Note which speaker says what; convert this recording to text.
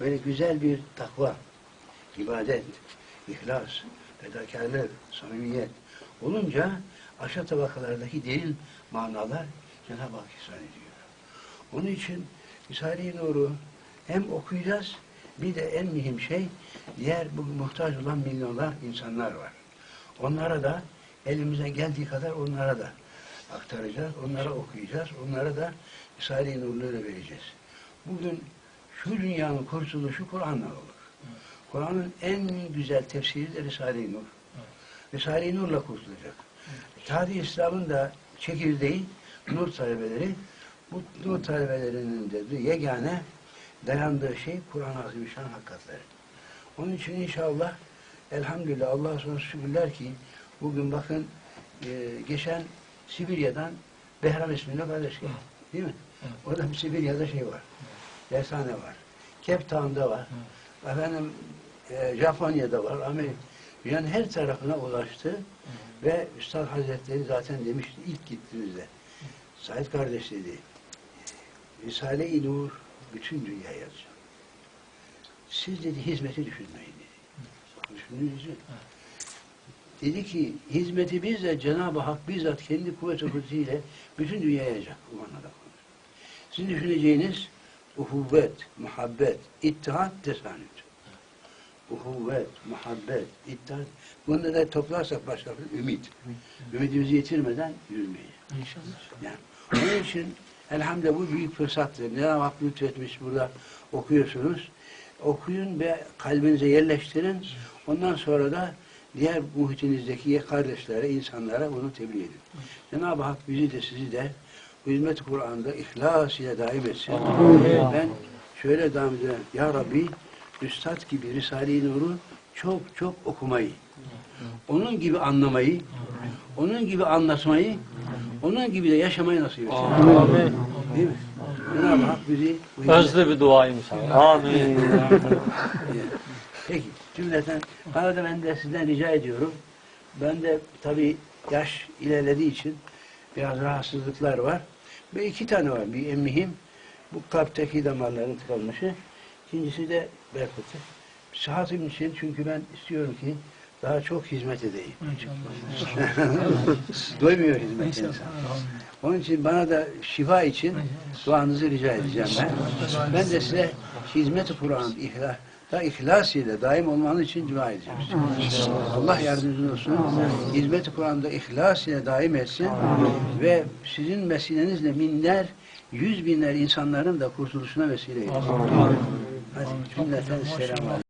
Speaker 1: böyle güzel bir takva, ibadet, ihlas, fedakarlık, samimiyet olunca aşağı tabakalardaki derin manalar Cenab-ı Hak ihsan ediyor. Onun için Risale-i Nur'u hem okuyacağız bir de en mühim şey diğer bu muhtaç olan milyonlar insanlar var. Onlara da elimize geldiği kadar onlara da aktaracağız, onlara okuyacağız, onlara da Risale-i Nur'ları vereceğiz. Bugün şu dünyanın kurtuluşu Kur'an'la olur. Kur'an'ın en güzel tefsiri de Risale-i Nur. Risale-i Nur'la kurtulacak. Tarih İslam'ın da çekirdeği Nur talebeleri. Bu Nur talebelerinin de yegane dayandığı şey Kur'an-ı Azimüşşan hakikatleri. Onun için inşallah elhamdülillah Allah'a sonsuz şükürler ki bugün bakın e, geçen Sibirya'dan Behram isminde kardeş geldi. Değil mi? Orada bir Sibirya'da şey var. Dershane var. Cape Town'da var. Efendim e, Japonya'da var. Amerika. Dünyanın her tarafına ulaştı. Ve Üstad Hazretleri zaten demişti ilk gittiğimizde. Said kardeş dedi. Risale-i Nur bütün dünyaya yazacak. Siz dedi hizmeti düşünmeyin dedi. Düşündünüz? Dedi ki hizmeti biz de Cenab-ı Hak bizzat kendi kuvvet-i kudretiyle bütün dünyaya yayacak. Bu manada. Sizin düşüneceğiniz uhuvvet, muhabbet, ittihat, tesanüt. Uhuvvet, muhabbet, ittihat. Bunu da toplarsak başlarız ümit. Ümidimizi yitirmeden yürümeyi.
Speaker 2: İnşallah.
Speaker 1: Yani onun için elhamdülillah bu büyük fırsattır. Cenab-ı Hak lütfetmiş burada okuyorsunuz. Okuyun ve kalbinize yerleştirin. Ondan sonra da diğer muhitinizdeki kardeşlere, insanlara bunu tebliğ edin. Cenab-ı Hak bizi de sizi de bu hizmet-i Kur'an'da ihlas ile daim etsin. Ben şöyle ediyorum. Ya Rabbi Üstad gibi Risale-i Nur'u çok çok okumayı, onun gibi anlamayı, onun gibi anlatmayı, onun gibi de yaşamayı nasip etsin.
Speaker 2: Amin.
Speaker 1: Değil mi? Cenab-ı Hak bizi hizmet-
Speaker 2: Özlü bir duaymış. Amin.
Speaker 1: Peki cümleten arada ben de sizden rica ediyorum. Ben de tabii yaş ilerlediği için biraz rahatsızlıklar var. Ve iki tane var. Bir en mühim bu kalpteki damarların tıkanmışı. İkincisi de Berkut'u. Sıhhatim için çünkü ben istiyorum ki daha çok hizmet edeyim. Doymuyor hizmet insan. Onun için bana da şifa için duanızı rica edeceğim ben. Ben de size hizmet-i Kur'an, ihlas, da ihlas ile daim olmanız için dua edeceğim. Allah yardımcınız olsun. Hizmet-i Kur'an'da ihlas ile daim etsin ve sizin vesilenizle minler, yüz binler insanların da kurtuluşuna vesile etsin. Hadi cümleten selam.